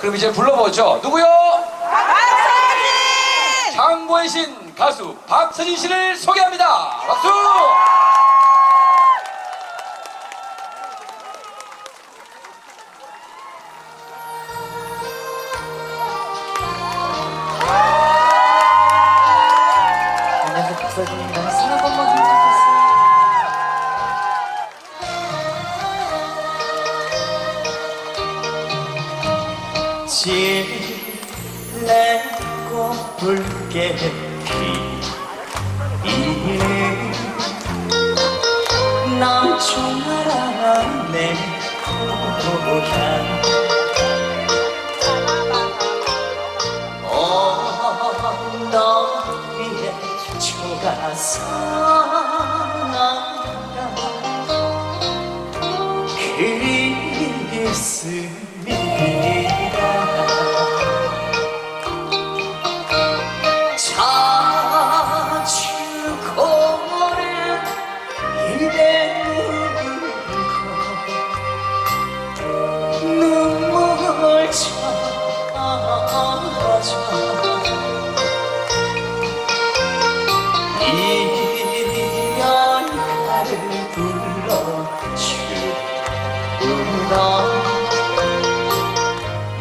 그럼 이제 불러보죠. 누구요? 장고의 신 가수 박서진 씨를 소개합니다. 박수!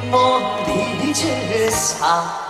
못 잊을 사랑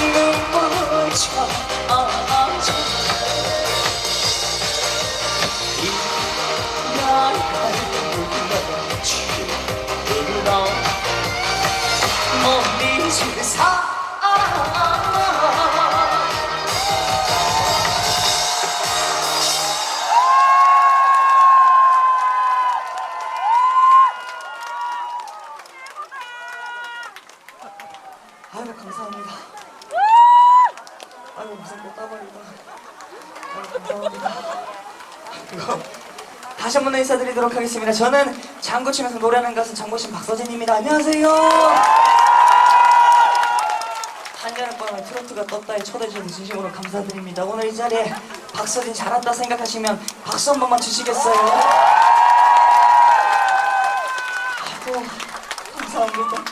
눈물 인사드리도록 하겠습니다. 저는 장구 치면서 노래하는 가수 장구신 박서진입니다. 안녕하세요. 한여름 밤에 트로트가 떴다에 초대해주셔서 진심으로 감사드립니다. 오늘 이 자리에 박서진 잘한다 생각하시면 박수 한 번만 주시겠어요? 아이고 감사합니다.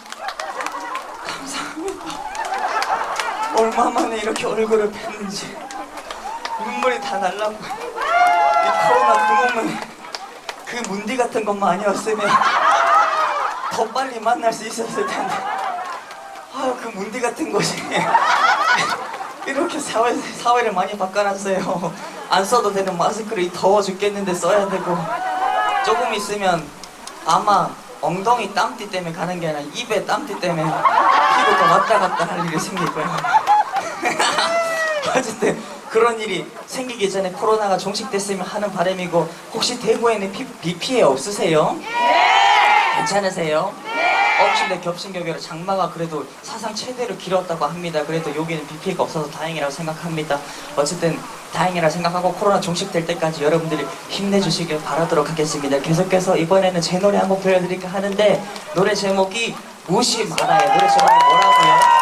얼마 만에 이렇게 얼굴을 뵀는지 눈물이 다 날라고 이 코로나 구멍은 그 문디 같은 것만 아니었으면 더 빨리 만날 수 있었을 텐데. 아유 그 문디 같은 것이 이렇게 사회, 사회를 많이 바꿔놨어요. 안 써도 되는 마스크를 더워 죽겠는데 써야 되고. 조금 있으면 아마 엉덩이 땀띠 때문에 가는 게 아니라 입에 땀띠 때문에 피부가 왔다 갔다 할 일이 생길 거예요. 어쨌든 그런 일이 생기기 전에 코로나가 종식됐으면 하는 바람이고 혹시 대구에는 비, 비 피해 없으세요? 네! 괜찮으세요? 네! 엎친데 겹친 격으로 장마가 그래도 사상 최대로 길었다고 합니다. 그래도 여기는 비 피해가 없어서 다행이라고 생각합니다. 어쨌든 다행이라 생각하고 코로나 종식될 때까지 여러분들이 힘내주시길 바라도록 하겠습니다. 계속해서 이번에는 제 노래 한 곡 들려드릴까 하는데 노래 제목이 무시 말아요. 노래 제목이 뭐라고요?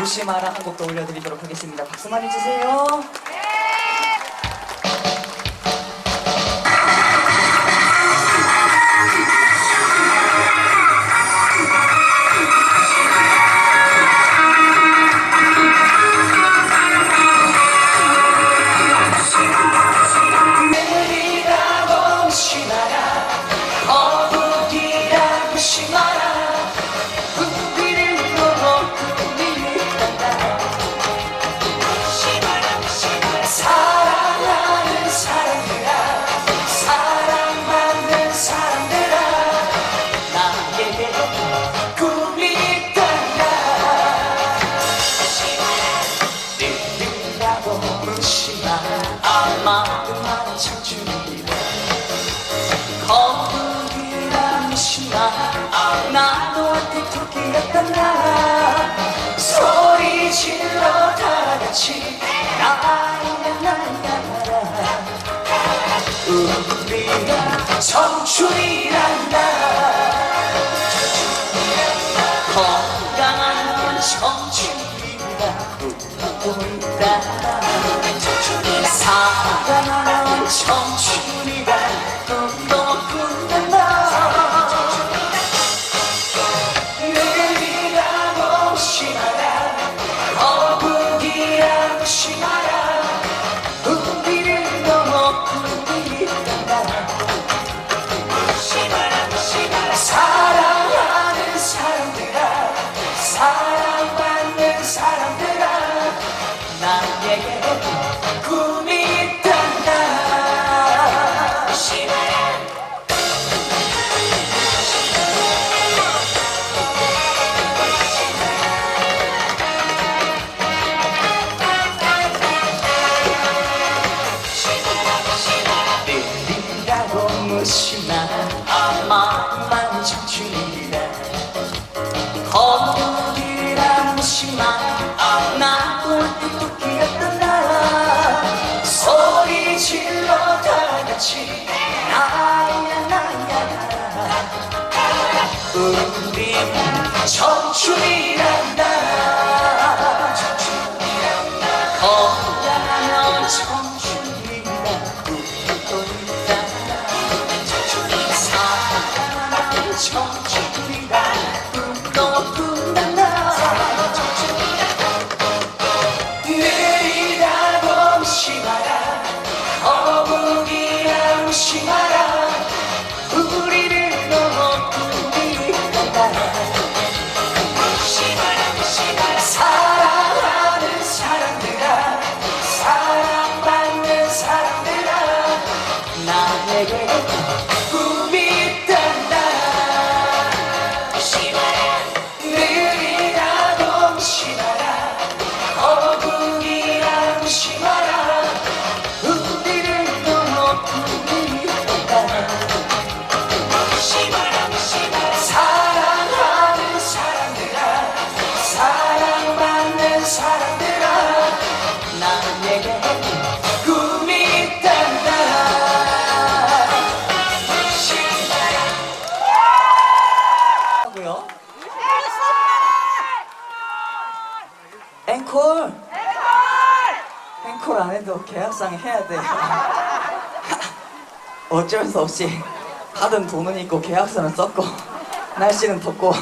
조심하라 한 곡 더 올려드리도록 하겠습니다. 박수 많이 주세요. 그 준비가 청춘이란다. 건강한 건 청춘이다. 본다 사랑하는 청춘이다. 어쩔 수 없이 받은 돈은 있고 계약서는 썼고 날씨는 덥고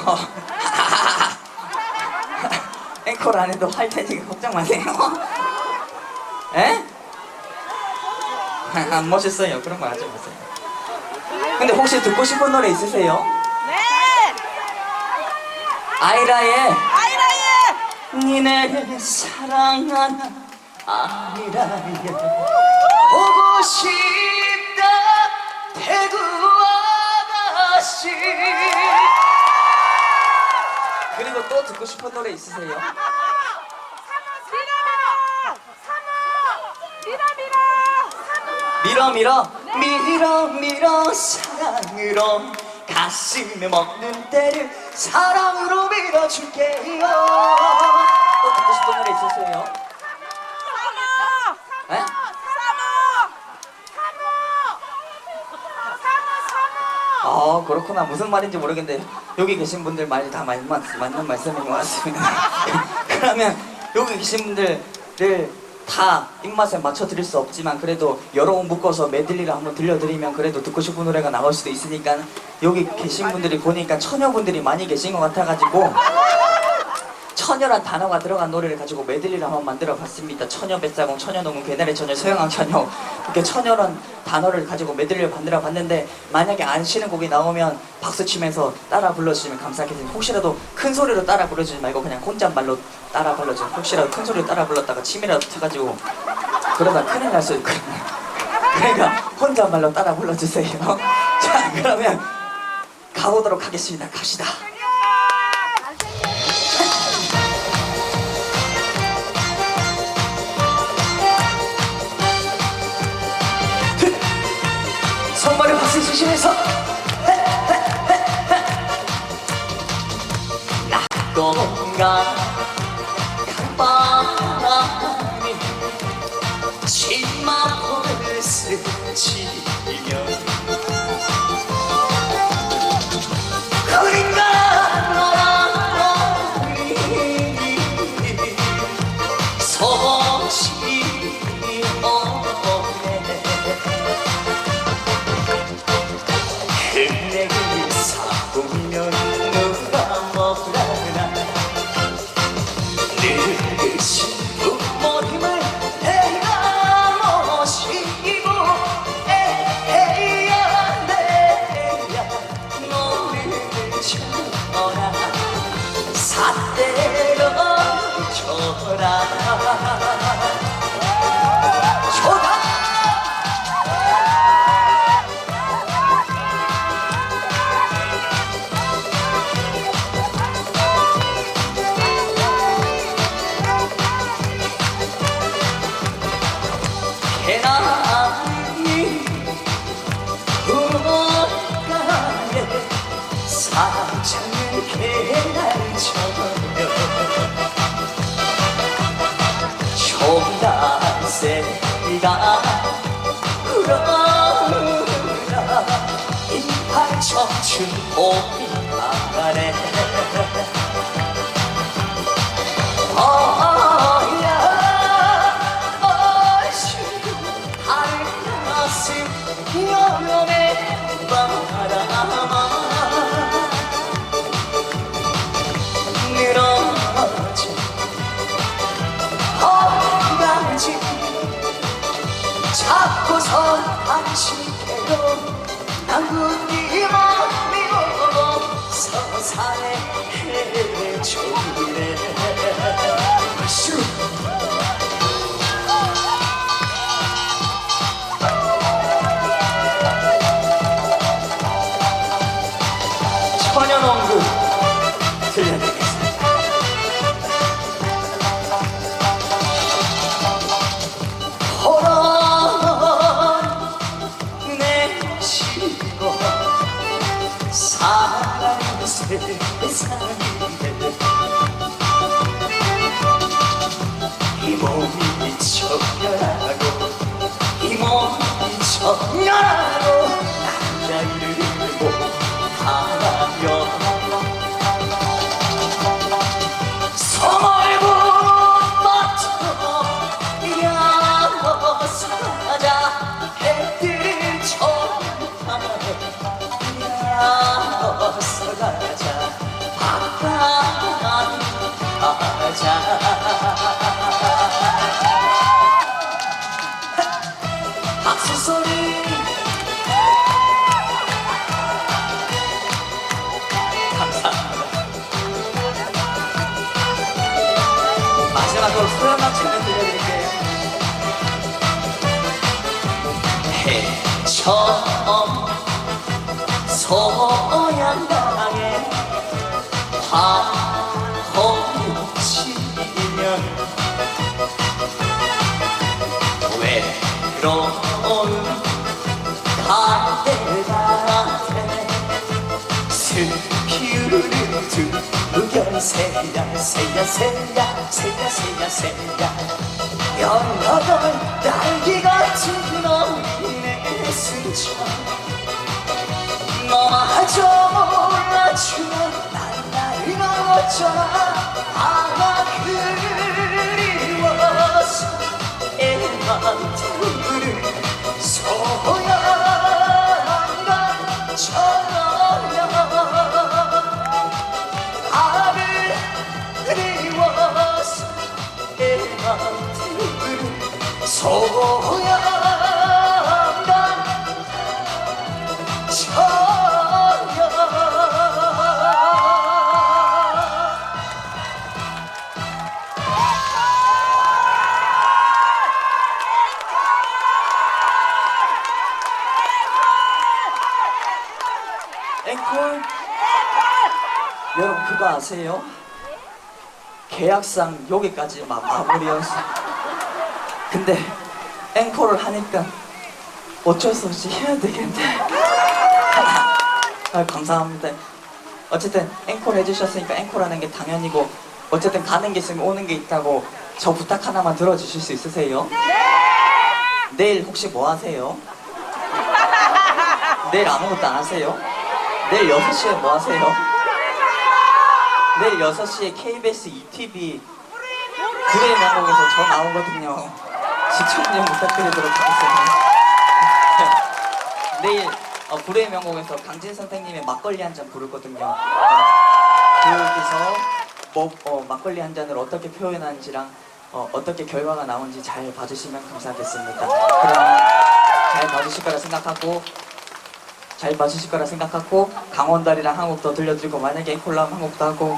앵콜 안 해도 할 테니까 걱정 마세요. 에? 안 멋있어요. 그런 거 하지 마세요. 근데 혹시 듣고 싶은 노래 있으세요? 네! 아이라의 아이라의 니네를 사랑하는 아이라의 보고 싶 없이 그리고 또 듣고 싶은 노래 있으세요? 밀어 밀어 밀어 밀어 사랑으로 가슴에 먹는 때를 사랑으로 밀어줄게요 또 듣고 싶은 노래 있으세요? 어, 그렇구나. 무슨 말인지 모르겠는데 여기 계신 분들 말이 다 맞, 맞, 맞는 말씀인 것 같습니다. 그러면 여기 계신 분들을 다 입맛에 맞춰 드릴 수 없지만 그래도 여러 번 묶어서 메들리를 한번 들려드리면 그래도 듣고 싶은 노래가 나올 수도 있으니까 여기 계신 분들이 보니까 처녀분들이 많이 계신 것 같아가지고 처녀란 단어가 들어간 노래를 가지고 메들리를 한번 만들어 봤습니다. 처녀 뱃사공, 처녀 농구, 개나리 처녀, 서영왕 처녀 이렇게 처녀란 단어를 가지고 메들리를 만들어 봤는데 만약에 안 쉬는 곡이 나오면 박수 치면서 따라 불러주시면 감사하겠습니다. 혹시라도 큰 소리로 따라 부르지 말고 그냥 혼잣말로 따라 불러주세요. 혹시라도 큰 소리로 따라 불렀다가 침이라도 터가지고 그러다 큰일 날 수 있거든요. 그러니까 혼잣말로 따라 불러주세요. 자 그러면 가보도록 하겠습니다. 갑시다. 高 인팔 청춘 봄이 어 안식해요 남군 마지막으로 소연한 장면 들려드릴게요. 해처 새야 새야 새야 새야 새야 딸기 같은 너의 순천 너마저 몰라주면 난 나를 어쩌나 아세요? 계약상 여기까지 막 마무리였어 근데 앵콜을 하니까 어쩔 수 없이 해야 되겠네 아, 감사합니다 어쨌든 앵콜 해주셨으니까 앵콜 하는 게 당연히고 어쨌든 가는 게 있으면 오는 게 있다고 저 부탁 하나만 들어주실 수 있으세요? 내일 혹시 뭐 하세요? 내일 아무것도 안 하세요? 내일 6시에 뭐 하세요? 내일 6시에 KBS ETV 불의 명곡에서 저 나오거든요. 시청 좀 부탁드리도록 하겠습니다. 내일 어, 불의 명곡에서 강진 선생님의 막걸리 한 잔 부르거든요. 어, 거기서 뭐, 어, 막걸리 한 잔을 어떻게 표현하는지랑 어, 어떻게 결과가 나오는지 잘 봐주시면 감사하겠습니다. 그러면 잘 봐주실 거라 생각하고 잘 봐주실 거라 생각하고 강원달이랑 한 곡 더 들려드리고 만약에 앵콜라면 한 곡 더 하고.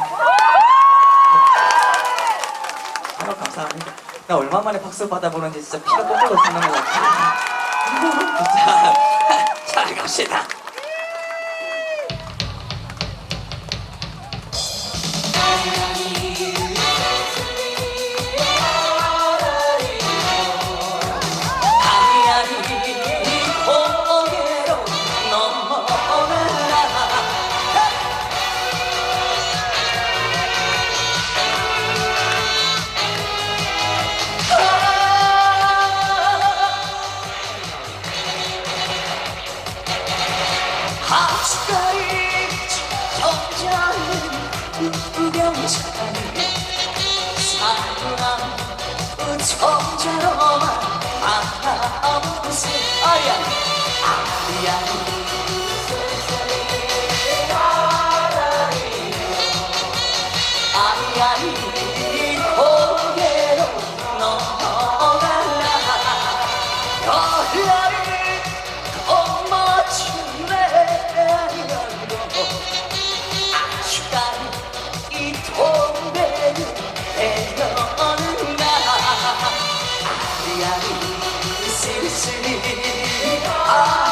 아유 감사합니다. 나 얼마 만에 박수 받아보는지 진짜 피가 꼴꼴 솟는 것 같아. 진짜 잘 갑시다 আসেনি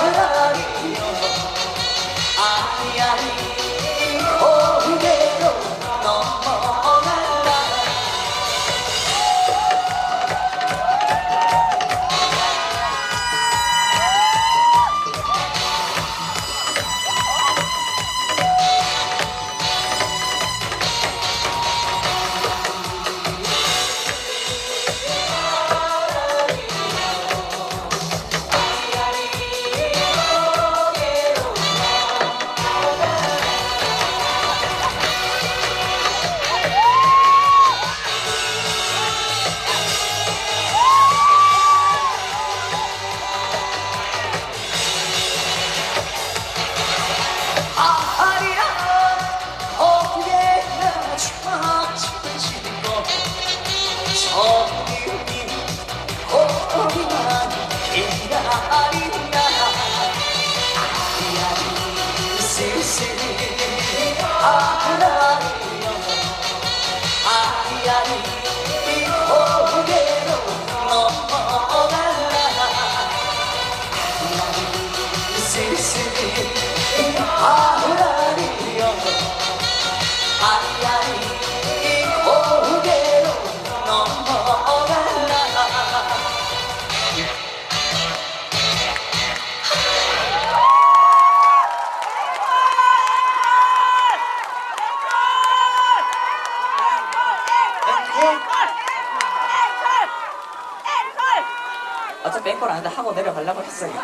하고 내려가려고 했어요.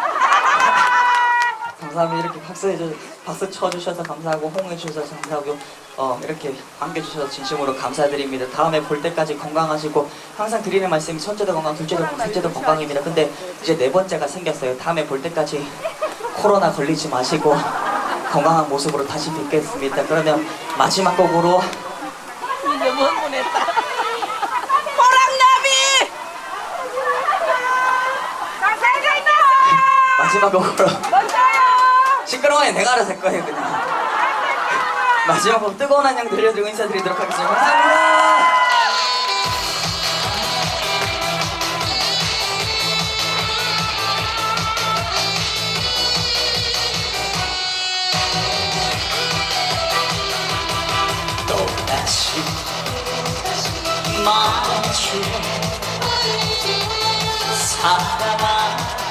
감사합니다. 이렇게 박수해 주 박수 쳐주셔서 감사하고 호응해 주셔서 감사하고 어 이렇게 반겨주셔서 진심으로 감사드립니다. 다음에 볼 때까지 건강하시고 항상 드리는 말씀이 첫째도 건강 둘째도 건강 셋째도 건강입니다. 근데 이제 네 번째가 생겼어요. 다음에 볼 때까지 코로나 걸리지 마시고 건강한 모습으로 다시 뵙겠습니다. 그러면 마지막 곡으로 이제 못 보냈다. 호랑나비! 마지막 곡으로 먼저요. 시끄러워요. 내가 알아서 할 거예요 그냥. 마지막 곡 뜨거운 안녕 들려드리고 인사드리도록 하겠습니다. 감사합니다. 또다시 말해줘 사랑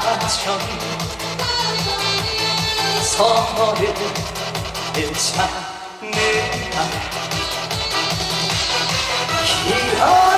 다정 서로를 찾는다 기어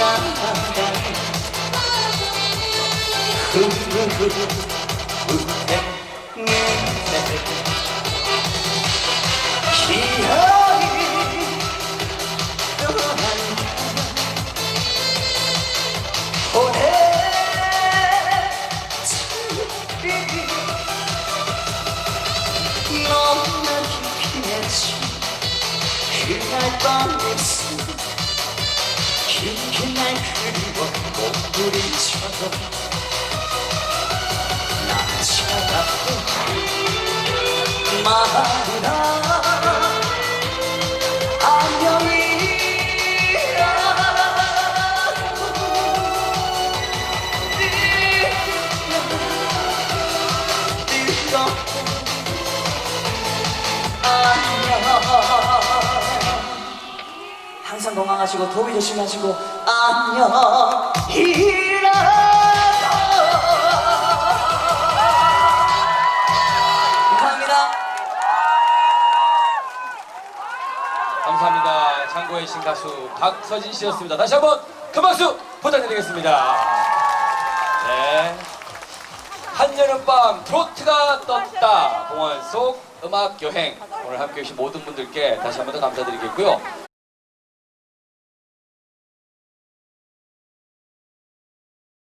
나가는 흐르는데 기어 항상 건강하시고 도비 조심하시고 안녕 창고의 신가수 박서진 씨였습니다. 다시 한번 큰 박수 부탁드리겠습니다. 네. 한여름밤 트로트가 떴다 공원 속 음악 여행 오늘 함께 해주신 모든 분들께 다시 한 번 더 감사드리겠고요.